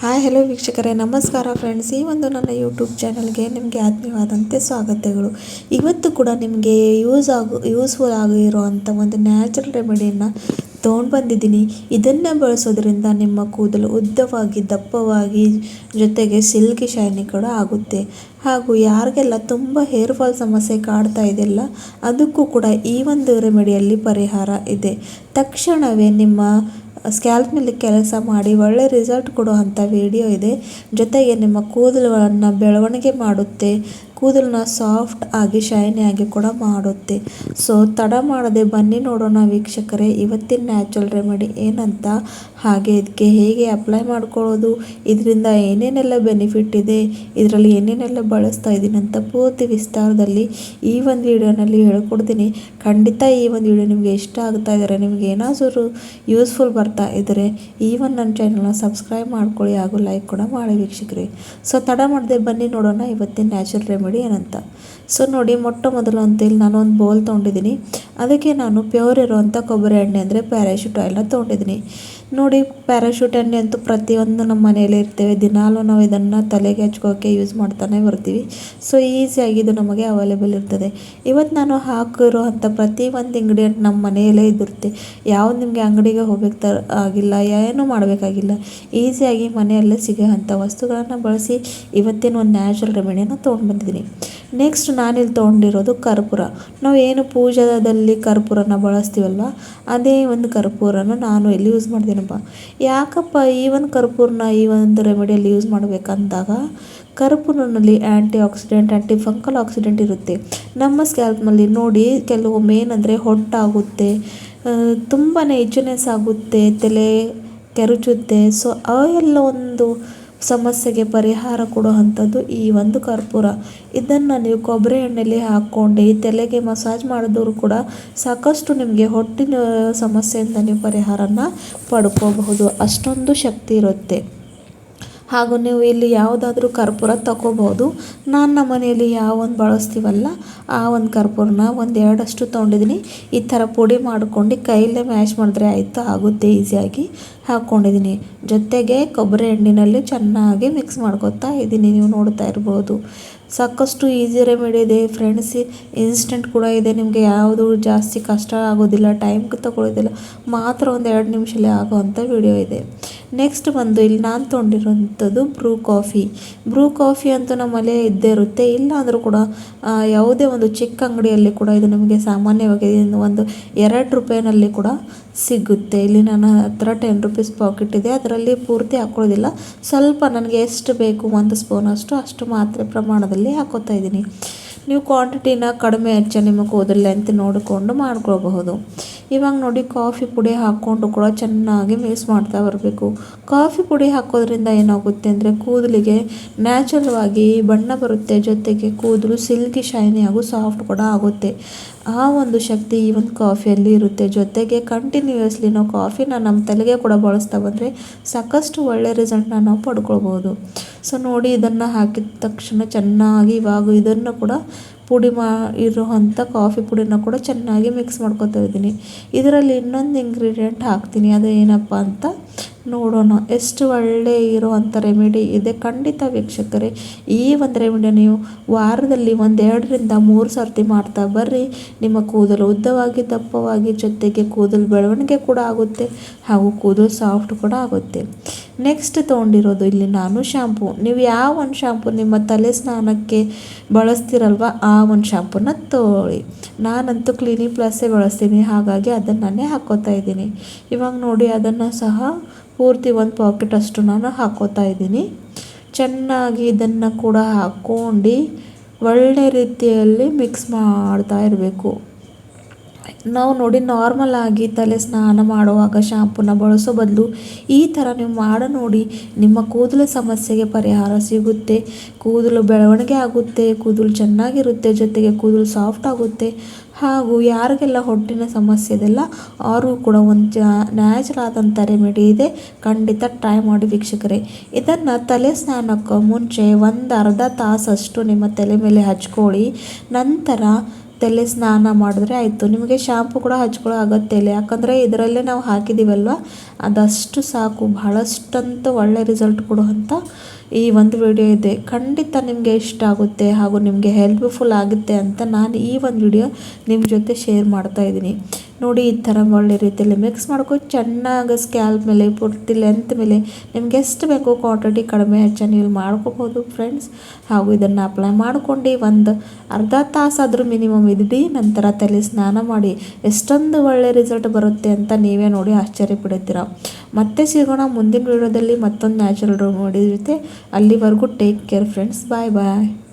Hi hello ವೀಕ್ಷಕರೇ. ನಮಸ್ಕಾರ friends ಈ ಒಂದು ನನ್ನ ಯೂಟ್ಯೂಬ್ ಚಾನಲ್ಗೆ ನಿಮಗೆ ಆತ್ಮೀಯವಾದಂತೆ ಸ್ವಾಗತಗಳು. ಇವತ್ತು ಕೂಡ ನಿಮಗೆ ಯೂಸ್ ಆಗು ಯೂಸ್ಫುಲ್ ಆಗಿರುವಂಥ ಒಂದು ನ್ಯಾಚುರಲ್ ರೆಮಿಡಿಯನ್ನು ತೊಗೊಂಡು ಬಂದಿದ್ದೀನಿ. ಇದನ್ನು ಬಳಸೋದ್ರಿಂದ ನಿಮ್ಮ ಕೂದಲು ಉದ್ದವಾಗಿ, ದಪ್ಪವಾಗಿ, ಜೊತೆಗೆ ಸಿಲ್ಕಿ ಶೈನಿ ಕೂಡ ಆಗುತ್ತೆ. ಹಾಗೂ ಯಾರಿಗೆಲ್ಲ ತುಂಬ ಹೇರ್ ಫಾಲ್ ಸಮಸ್ಯೆ ಕಾಡ್ತಾ ಇದೆಯಲ್ಲ, ಅದಕ್ಕೂ ಕೂಡ ಈ ಒಂದು ರೆಮಿಡಿಯಲ್ಲಿ ಪರಿಹಾರ ಇದೆ. ತಕ್ಷಣವೇ ನಿಮ್ಮ ಸ್ಕ್ಯಾಲ್ಪ್ನಲ್ಲಿ ಕೆಲಸ ಮಾಡಿ ಒಳ್ಳೆ ರಿಸಲ್ಟ್ ಕೊಡುವಂಥ ವಿಡಿಯೋ ಇದೆ. ಜೊತೆಗೆ ನಿಮ್ಮ ಕೂದಲುಗಳನ್ನು ಬೆಳವಣಿಗೆ ಮಾಡುತ್ತೆ. ಕೂದಲನ್ನ ಸಾಫ್ಟ್ ಆಗಿ ಶೈನಿ ಆಗಿ ಕೂಡ ಮಾಡುತ್ತೆ. ಸೊ ತಡ ಮಾಡದೆ ಬನ್ನಿ ನೋಡೋಣ ವೀಕ್ಷಕರೇ, ಇವತ್ತಿನ ನ್ಯಾಚುರಲ್ ರೆಮಿಡಿ ಏನಂತ, ಹಾಗೆ ಇದಕ್ಕೆ ಹೇಗೆ ಅಪ್ಲೈ ಮಾಡ್ಕೊಳ್ಳೋದು, ಇದರಿಂದ ಏನೇನೆಲ್ಲ ಬೆನಿಫಿಟ್ ಇದೆ, ಇದರಲ್ಲಿ ಏನೇನೆಲ್ಲ ಬಳಸ್ತಾ ಇದ್ದೀನಿ ಅಂತ ಪೂರ್ತಿ ವಿಸ್ತಾರದಲ್ಲಿ ಈ ಒಂದು ವಿಡಿಯೋನಲ್ಲಿ ಹೇಳ್ಕೊಡ್ತೀನಿ. ಖಂಡಿತ ಈ ಒಂದು ವಿಡಿಯೋ ನಿಮಗೆ ಇಷ್ಟ ಆಗ್ತಾ ಇದ್ದಾರೆ, ನಿಮಗೆ ಏನಾದರೂ ಯೂಸ್ಫುಲ್ ಬರ್ತಾ ಇದ್ದರೆ ಈ ಒಂದು ನನ್ನ ಚಾನಲ್ನ ಸಬ್ಸ್ಕ್ರೈಬ್ ಮಾಡ್ಕೊಳ್ಳಿ ಹಾಗೂ ಲೈಕ್ ಕೂಡ ಮಾಡಿ ವೀಕ್ಷಕರಿ. ಸೊ ತಡ ಮಾಡದೆ ಬನ್ನಿ ನೋಡೋಣ ಇವತ್ತಿನ ನ್ಯಾಚುರಲ್ ರೆಮಿಡಿ ಮಾಡಿ ಏನಂತ. ಸೊ ನೋಡಿ ಮೊಟ್ಟ ಮೊದಲು ಅಂತೇಳಿ ಒಂದು ಬೌಲ್ ತೊಗೊಂಡಿದ್ದೀನಿ. ಅದಕ್ಕೆ ನಾನು ಪ್ಯೂರ್ ಇರುವಂಥ ಕೊಬ್ಬರಿ ಎಣ್ಣೆ ಅಂದರೆ ಪ್ಯಾರಾಶೂಟ್ ಆಯಿಲ್ನ ತೊಗೊಂಡಿದ್ದೀನಿ. ನೋಡಿ ಪ್ಯಾರಾಶೂಟ್ ಎಣ್ಣೆ ಅಂತೂ ಪ್ರತಿಯೊಂದು ನಮ್ಮ ಮನೆಯಲ್ಲೇ ಇರ್ತೇವೆ. ದಿನಾಲೂ ನಾವು ಇದನ್ನು ತಲೆಗೆ ಹಚ್ಕೋಕ್ಕೆ ಯೂಸ್ ಮಾಡ್ತಾನೆ ಬರ್ತೀವಿ. ಸೊ ಈಸಿಯಾಗಿ ಇದು ನಮಗೆ ಅವೈಲೇಬಲ್ ಇರ್ತದೆ. ಇವತ್ತು ನಾನು ಹಾಕಿರುವಂಥ ಪ್ರತಿ ಒಂದು ಇಂಗ್ರೀಡಿಯೆಂಟ್ ನಮ್ಮ ಮನೆಯಲ್ಲೇ ಇದ್ದಿರುತ್ತೆ ಯಾವ ನಿಮಗೆ ಅಂಗಡಿಗೆ ಹೋಗ್ಬೇಕು ತರ ಆಗಿಲ್ಲ, ಏನೂ ಮಾಡಬೇಕಾಗಿಲ್ಲ. ಈಸಿಯಾಗಿ ಮನೆಯಲ್ಲೇ ಸಿಗೋ ಅಂಥ ವಸ್ತುಗಳನ್ನು ಬಳಸಿ ಇವತ್ತಿನ ಒಂದು ನ್ಯಾಚುರಲ್ ರೆಮಿಡಿಯನ್ನು ತೊಗೊಂಡು ಬಂದಿದ್ದೀನಿ. ನೆಕ್ಸ್ಟ್ ನಾನಿಲ್ಲಿ ತೊಗೊಂಡಿರೋದು ಕರ್ಪೂರ. ನಾವು ಏನು ಪೂಜಾದಲ್ಲಿ ಕರ್ಪೂರನ ಬಳಸ್ತೀವಲ್ವ ಅದೇ ಒಂದು ಕರ್ಪೂರನ ನಾನು ಇಲ್ಲಿ ಯೂಸ್ ಮಾಡ್ತೀನಪ್ಪ? ಯಾಕಪ್ಪ ಈ ಒಂದು ಕರ್ಪೂರನ ಈ ಒಂದು ರೆಮಿಡಿಯಲ್ಲಿ ಯೂಸ್ ಮಾಡಬೇಕಂದಾಗ ಕರ್ಪೂರನಲ್ಲಿ anti oxidant anti fungal oxidant ಇರುತ್ತೆ. ನಮ್ಮ ಸ್ಕ್ಯಾಲ್ಪ್ನಲ್ಲಿ ನೋಡಿ ಕೆಲವೊಮ್ಮೆ ಏನಂದರೆ ಹೊಟ್ಟಾಗುತ್ತೆ ತುಂಬಾ ಇಚ್ಯುನೆಸ್ ಆಗುತ್ತೆ, ತಲೆ ಕೆರುಚುತ್ತೆ. ಸೊ ಅವೆಲ್ಲ ಒಂದು ಸಮಸ್ಯೆಗೆ ಪರಿಹಾರ ಕೊಡುವಂಥದ್ದು ಈ ಒಂದು ಕರ್ಪೂರ. ಇದನ್ನು ನೀವು ಕೊಬ್ಬರಿ ಎಣ್ಣೆಲಿ ಹಾಕ್ಕೊಂಡು ತಲೆಗೆ ಮಸಾಜ್ ಮಾಡಿದವರು ಕೂಡ ಸಾಕಷ್ಟು ನಿಮಗೆ ಹೊಟ್ಟಿನ ಸಮಸ್ಯೆಯಿಂದ ನೀವು ಪರಿಹಾರನ ಪಡ್ಕೋಬಹುದು. ಅಷ್ಟೊಂದು ಶಕ್ತಿ ಇರುತ್ತೆ. ಹಾಗೂ ನೀವು ಇಲ್ಲಿ ಯಾವುದಾದ್ರೂ ಕರ್ಪೂರ ತಗೋಬೋದು. ನಾನು ನಮ್ಮ ಮನೆಯಲ್ಲಿ ಯಾವ ಒಂದು ಬಳಸ್ತೀವಲ್ಲ, ಆ ಒಂದು ಕರ್ಪೂರನ ಒಂದು ಎರಡಷ್ಟು ತೊಗೊಂಡಿದ್ದೀನಿ ಈ ಥರ ಪುಡಿ ಮಾಡ್ಕೊಂಡು ಕೈಯಲ್ಲೇ ಮ್ಯಾಶ್ ಮಾಡಿದ್ರೆ ಆಯಿತು, ಆಗುತ್ತೆ ಈಸಿಯಾಗಿ ಹಾಕ್ಕೊಂಡಿದ್ದೀನಿ ಜೊತೆಗೆ ಕೊಬ್ಬರಿ ಎಣ್ಣೆಯಲ್ಲಿ ಚೆನ್ನಾಗಿ ಮಿಕ್ಸ್ ಮಾಡ್ಕೊತಾ ಇದ್ದೀನಿ ನೀವು ನೋಡ್ತಾ ಇರ್ಬೋದು. ಸಾಕಷ್ಟು ಈಸಿ ರೆಮಿಡಿ ಇದೆ ಫ್ರೆಂಡ್ಸ್. ಇನ್ಸ್ಟೆಂಟ್ ಕೂಡ ಇದೆ, ನಿಮಗೆ ಯಾವುದು ಜಾಸ್ತಿ ಕಷ್ಟ ಆಗೋದಿಲ್ಲ ಟೈಮ್ ತಗೊಳ್ಳೋದಿಲ್ಲ, ಮಾತ್ರ ಒಂದು ಎರಡು ನಿಮಿಷಲ್ಲೇ ಆಗೋವಂಥ ವಿಡಿಯೋ ಇದೆ. ನೆಕ್ಸ್ಟ್ ಬಂದು ಇಲ್ಲಿ ನಾನು ತೊಗೊಂಡಿರೋಂಥದ್ದು ಬ್ರೂ ಕಾಫಿ ಬ್ರೂ ಕಾಫಿ ಅಂತೂ ನಮ್ಮಲ್ಲೇ ಇದ್ದೇ ಇರುತ್ತೆ. ಇಲ್ಲ ಅಂದರೂ ಕೂಡ ಯಾವುದೇ ಒಂದು ಚಿಕ್ಕ ಅಂಗಡಿಯಲ್ಲಿ ಕೂಡ ಇದು ನಮಗೆ ಸಾಮಾನ್ಯವಾಗಿ ಒಂದು ಎರಡು ರೂಪಾಯಿನಲ್ಲಿ ಕೂಡ ಸಿಗುತ್ತೆ. ಇಲ್ಲಿ ನನ್ನ ಹತ್ರ ಟೆನ್ ರುಪೀಸ್ ಪಾಕೆಟ್ ಇದೆ. ಅದರಲ್ಲಿ ಪೂರ್ತಿ ಹಾಕೊಳ್ಳೋದಿಲ್ಲ. ಸ್ವಲ್ಪ ನನಗೆ ಎಷ್ಟು ಬೇಕು ಒಂದು ಸ್ಪೂನ್ ಅಷ್ಟು ಅಷ್ಟು ಮಾತ್ರೆ ಪ್ರಮಾಣದಲ್ಲಿ ಹಾಕೋತಾ ಇದ್ದೀನಿ. ನೀವು ಕ್ವಾಂಟಿಟಿನ ಕಡಿಮೆ ಹೆಚ್ಚು ನಿಮಗೆ ಓದಲ್ಲ ಅಂತ ನೋಡಿಕೊಂಡು ಮಾಡ್ಕೊಳ್ಬಹುದು. ಇವಾಗ ನೋಡಿ ಕಾಫಿ ಪುಡಿ ಹಾಕ್ಕೊಂಡು ಕೂಡ ಚೆನ್ನಾಗಿ ಮಿಕ್ಸ್ ಮಾಡ್ತಾ ಬರಬೇಕು. ಕಾಫಿ ಪುಡಿ ಹಾಕೋದ್ರಿಂದ ಏನಾಗುತ್ತೆ ಅಂದರೆ ಕೂದಲಿಗೆ ನ್ಯಾಚುರಲ್ವಾಗಿ ಬಣ್ಣ ಬರುತ್ತೆ, ಜೊತೆಗೆ ಕೂದಲು ಸಿಲ್ಕಿ ಶೈನಿ ಹಾಗೂ ಸಾಫ್ಟ್ ಕೂಡ ಆಗುತ್ತೆ. ಆ ಒಂದು ಶಕ್ತಿ ಈ ಒಂದು ಕಾಫಿಯಲ್ಲಿ ಇರುತ್ತೆ. ಜೊತೆಗೆ ಕಂಟಿನ್ಯೂಯಸ್ಲಿ ನಾವು ಕಾಫಿನ ನಮ್ಮ ತಲೆಗೆ ಕೂಡ ಬಳಸ್ತಾ ಬಂದರೆ ಸಾಕಷ್ಟು ಒಳ್ಳೆಯ ರಿಸಲ್ಟ್ನ ನಾವು ಪಡ್ಕೊಳ್ಬೋದು. ಸೊ ನೋಡಿ ಇದನ್ನು ಹಾಕಿದ ತಕ್ಷಣ ಚೆನ್ನಾಗಿ ಇವಾಗ ಇದನ್ನು ಕೂಡ ಪುಡಿ ಮಾ ಇರುವಂಥ ಕಾಫಿ ಪುಡಿನ ಕೂಡ ಚೆನ್ನಾಗಿ ಮಿಕ್ಸ್ ಮಾಡ್ಕೊತಾ ಇದ್ದೀನಿ. ಇದರಲ್ಲಿ ಇನ್ನೊಂದು ಇಂಗ್ರೀಡಿಯೆಂಟ್ ಹಾಕ್ತೀನಿ. ಅದು ಏನಪ್ಪ ಅಂತ ನೋಡೋಣ. ಎಷ್ಟು ಒಳ್ಳೆ ಇರುವಂಥ ರೆಮಿಡಿ ಇದೆ. ಖಂಡಿತ ವೀಕ್ಷಕರೇ, ಈ ಒಂದು ರೆಮಿಡಿ ನೀವು ವಾರದಲ್ಲಿ ಒಂದೆರಡರಿಂದ ಮೂರು ಸರ್ತಿ ಮಾಡ್ತಾ ಬರ್ರಿ. ನಿಮ್ಮ ಕೂದಲು ಉದ್ದವಾಗಿ, ದಪ್ಪವಾಗಿ, ಜೊತೆಗೆ ಕೂದಲು ಬೆಳವಣಿಗೆ ಕೂಡ ಆಗುತ್ತೆ ಹಾಗೂ ಕೂದಲು ಸಾಫ್ಟ್ ಕೂಡ ಆಗುತ್ತೆ. ನೆಕ್ಸ್ಟ್ ತೊಗೊಂಡಿರೋದು ಇಲ್ಲಿ ನಾನು ಶ್ಯಾಂಪು ನೀವು ಯಾವ ಒಂದು ಶ್ಯಾಂಪು ನಿಮ್ಮ ತಲೆ ಸ್ನಾನಕ್ಕೆ ಬಳಸ್ತಿರಲ್ವ ಆ ಒಂದು ಶಾಂಪೂನ ತೊಗೊಳ್ಳಿ ನಾನಂತೂ ಕ್ಲೀನಿಕ್ ಪ್ಲಸ್ಸೇ ಬಳಸ್ತೀನಿ, ಹಾಗಾಗಿ ಅದನ್ನೇ ಹಾಕೋತಾ ಇದ್ದೀನಿ. ಇವಾಗ ನೋಡಿ ಅದನ್ನು ಸಹ ಪೂರ್ತಿ ಒಂದು ಪಾಕೆಟ್ ಅಷ್ಟು ನಾನು ಹಾಕೋತಾ ಇದ್ದೀನಿ. ಚೆನ್ನಾಗಿ ಇದನ್ನು ಕೂಡ ಹಾಕ್ಕೊಂಡು ಒಳ್ಳೆ ರೀತಿಯಲ್ಲಿ ಮಿಕ್ಸ್ ಮಾಡ್ತಾ ಇರಬೇಕು. ನಾವು ನೋಡಿ ನಾರ್ಮಲ್ ಆಗಿ ತಲೆ ಸ್ನಾನ ಮಾಡುವಾಗ ಶಾಂಪೂನ ಬಳಸೋ ಬದಲು ಈ ಥರ ನೀವು ಮಾಡೋ ನೋಡಿ ನಿಮ್ಮ ಕೂದಲು ಸಮಸ್ಯೆಗೆ ಪರಿಹಾರ ಸಿಗುತ್ತೆ. ಕೂದಲು ಬೆಳವಣಿಗೆ ಆಗುತ್ತೆ, ಕೂದಲು ಚೆನ್ನಾಗಿರುತ್ತೆ, ಜೊತೆಗೆ ಕೂದಲು ಸಾಫ್ಟ್ ಆಗುತ್ತೆ. ಹಾಗೂ ಯಾರಿಗೆಲ್ಲ ಹೊಟ್ಟಿನ ಸಮಸ್ಯೆ ಇದೆಲ್ಲ ಅವ್ರಿಗೂ ಕೂಡ ಒಂದು ನ್ಯಾಚುರಲ್ ಆದಂಥ ರೆಮಿಡಿ ಇದೆ. ಖಂಡಿತ ಟ್ರೈ ಮಾಡಿ ವೀಕ್ಷಕರೇ. ಇದನ್ನು ತಲೆ ಸ್ನಾನಕ್ಕೆ ಮುಂಚೆ ಒಂದು ಅರ್ಧ ತಾಸಷ್ಟು ನಿಮ್ಮ ತಲೆ ಮೇಲೆ ಹಚ್ಕೊಳ್ಳಿ. ನಂತರ ತಲೆ ಸ್ನಾನ ಮಾಡಿದ್ರೆ ಆಯಿತು. ನಿಮಗೆ ಶಾಂಪು ಕೂಡ ಹಚ್ಕೊಳ್ಳೋ ಅಗತ್ಯ ಇಲ್ಲ. ಯಾಕಂದರೆ ಇದರಲ್ಲೇ ನಾವು ಹಾಕಿದ್ದೀವಲ್ವ ಅದಷ್ಟು ಸಾಕು. ಬಹಳಷ್ಟಂತ ಒಳ್ಳೆ ರಿಸಲ್ಟ್ ಕೊಡುವಂಥ ಈ ಒಂದು ವಿಡಿಯೋ ಇದೆ. ಖಂಡಿತ ನಿಮಗೆ ಇಷ್ಟ ಆಗುತ್ತೆ ಹಾಗೂ ನಿಮಗೆ ಹೆಲ್ಪ್ಫುಲ್ ಆಗುತ್ತೆ ಅಂತ ನಾನು ಈ ಒಂದು ವಿಡಿಯೋ ನಿಮ್ಮ ಜೊತೆ ಶೇರ್ ಮಾಡ್ತಾ ಇದ್ದೀನಿ. ನೋಡಿ, ಈ ಥರ ಒಳ್ಳೆ ರೀತಿಯಲ್ಲಿ ಮಿಕ್ಸ್ ಮಾಡ್ಕೊಂಡು ಚೆನ್ನಾಗಿ ಸ್ಕ್ಯಾಲ್ಪ್ ಮೇಲೆ, ಪೂರ್ತಿ ಲೆಂತ್ ಮೇಲೆ ನಿಮ್ಗೆ ಎಷ್ಟು ಬೇಕು ಕ್ವಾಂಟಿಟಿ ಕಡಿಮೆ ಹೆಚ್ಚು ನೀವು ಮಾಡ್ಕೋಬೋದು ಫ್ರೆಂಡ್ಸ್ ಹಾಗೂ ಇದನ್ನು ಅಪ್ಲೈ ಮಾಡ್ಕೊಂಡು ಒಂದು ಅರ್ಧ ತಾಸಾದರೂ ಮಿನಿಮಮ್ ಇದ್ದಿ ನಂತರ ತಲೆ ಸ್ನಾನ ಮಾಡಿ ಎಷ್ಟೊಂದು ಒಳ್ಳೆ ರಿಸಲ್ಟ್ ಬರುತ್ತೆ ಅಂತ ನೀವೇ ನೋಡಿ ಆಶ್ಚರ್ಯ ಪಡುತ್ತೀರ. ಮತ್ತೆ ಸಿಗೋಣ ಮುಂದಿನ ವಿಡಿಯೋದಲ್ಲಿ ಮತ್ತೊಂದು ನ್ಯಾಚುರಲ್ ರೆಮಿಡಿ ಜೊತೆ. ಅಲ್ಲಿವರೆಗೂ take care friends bye bye